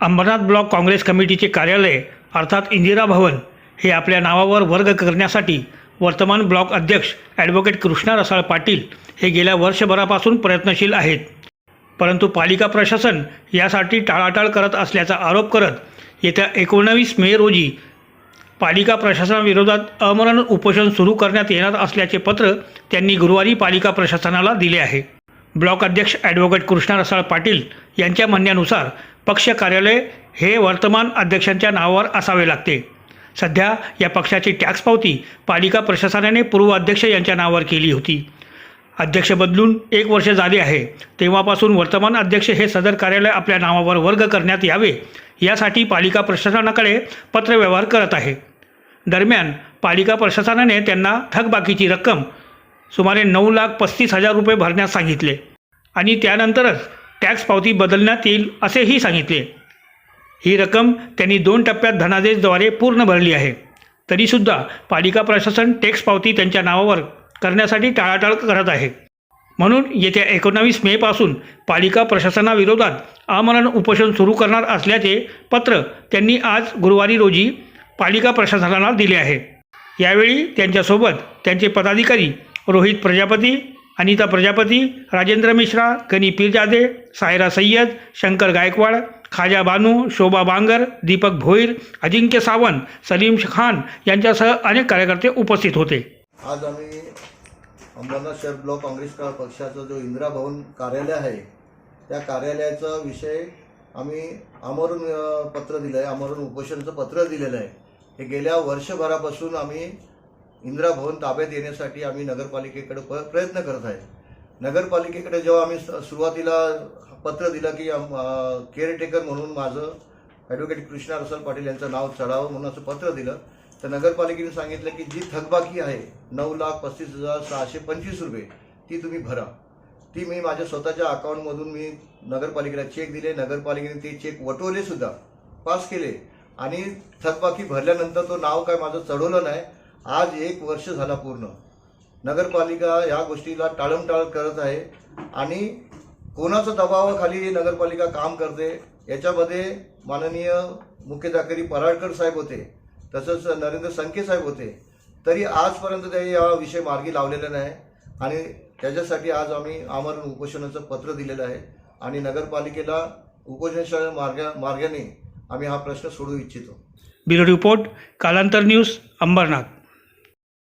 Ambernath block Congress कमिटीचे कार्यालय अर्थात इंदिरा भवन हे आपल्या नावावर वर्ग करण्यासाठी वर्तमान ब्लॉक अध्यक्ष ॲडव्होकेट कृष्णा रसाळ पाटील हे गेल्या वर्षभरापासून प्रयत्नशील आहेत. परंतु पालिका प्रशासन यासाठी टाळाटाळ करत असल्याचा आरोप करत येत्या एकोणावीस मे रोजी पालिका प्रशासनाविरोधात अमरण उपोषण सुरू करण्यात येणार असल्याचे पत्र त्यांनी गुरुवारी पालिका प्रशासनाला दिले आहे. ब्लॉक अध्यक्ष ॲडव्होकेट कृष्णा रसाळ पाटील यांच्या म्हणण्यानुसार पक्ष कार्यालय हे वर्तमान अध्यक्षांच्या नावावर असावे लागते. सध्या या पक्षाची टॅक्स पावती पालिका प्रशासनाने पूर्व अध्यक्ष यांच्या नावावर केली होती. अध्यक्ष बदलून एक वर्ष झाले आहे. तेव्हापासून वर्तमान अध्यक्ष हे सदर कार्यालय आपल्या नावावर वर्ग करण्यात यावे यासाठी पालिका प्रशासनाकडे पत्रव्यवहार करत आहे. दरम्यान पालिका प्रशासनाने त्यांना थकबाकीची रक्कम सुमारे नऊ लाख पस्तीस हजार रुपये भरण्यास सांगितले आणि त्यानंतरच टॅक्स पावती बदलण्यात येईल असेही सांगितले. ही रक्कम त्यांनी दोन टप्प्यात धनादेशद्वारे पूर्ण भरली आहे. तरीसुद्धा पालिका प्रशासन टॅक्स पावती त्यांच्या नावावर करण्यासाठी टाळाटाळ करत आहे. म्हणून येत्या एकोणावीस मेपासून पालिका प्रशासनाविरोधात आमरण उपोषण सुरू करणार असल्याचे पत्र त्यांनी आज गुरुवारी रोजी पालिका प्रशासनाला दिले आहे. यावेळी त्यांच्यासोबत त्यांचे पदाधिकारी रोहित प्रजापती अनिता प्रजापती राजेंद्र मिश्रा गनी पीरजादे सायरा सय्यद शंकर गायकवाड खाजा बानू शोभा बांगर दीपक भोईर अजिंक्य सावंत सलीम खान यांच्यासह अनेक कार्यकर्ते उपस्थित होते. आज आम्ही अंबरनाथ शहर ब्लॉक काँग्रेस का- पक्षाचं जो इंदिरा भवन कार्यालय आहे त्या कार्यालयाचा विषय आम्ही आमरण पत्र दिलं आहे आमरण उपोषणचं पत्र दिलेलं आहे. हे गेल्या वर्षभरापासून आम्ही इंदिरा भवन ताब्यात येण्यासाठी आम्ही नगरपालिकेकडे प प्रयत्न करत आहे. नगरपालिकेकडे जेव्हा आम्ही स- सुरुवातीला पत्र दिलं की केअरटेकर म्हणून माझं ॲडव्होकेट कृष्णा रसल पाटील यांचं नाव चढावं म्हणून असं पत्र दिलं तर नगरपालिकेने सांगितलं की जी थकबाकी आहे नऊ लाख पस्तीस हजार सहाशे पंचवीस रुपये ती तुम्ही भरा. ती मी माझ्या स्वतःच्या अकाउंटमधून मी नगरपालिकेला चेक दिले नगरपालिकेने ते चेक वटवले सुद्धा पास केले. आणि थकबाकी भरल्यानंतर तो नाव काय माझं चढवलं नाही आज एक वर्ष झाला पूर्ण. नगरपालिका ह्या गोष्टीला टाळमटाळ करत आहे आणि कोणाचा दबावाखाली नगरपालिका काम करते याच्यामध्ये माननीय मुख्याधिकारी पराडकर साहेब होते तसंच नरेंद्र संके साहेब होते तरी आजपर्यंत ते या विषय मार्गी लावलेला नाही आणि त्याच्यासाठी आज आम्ही आमरण उपोषणाचं पत्र दिलेलं आहे आणि नगरपालिकेला उपोषणाच्या मार्गा मार्गाने आम्ही हा प्रश्न सोडू इच्छितो. Bureau report Kalantar news Ambernath.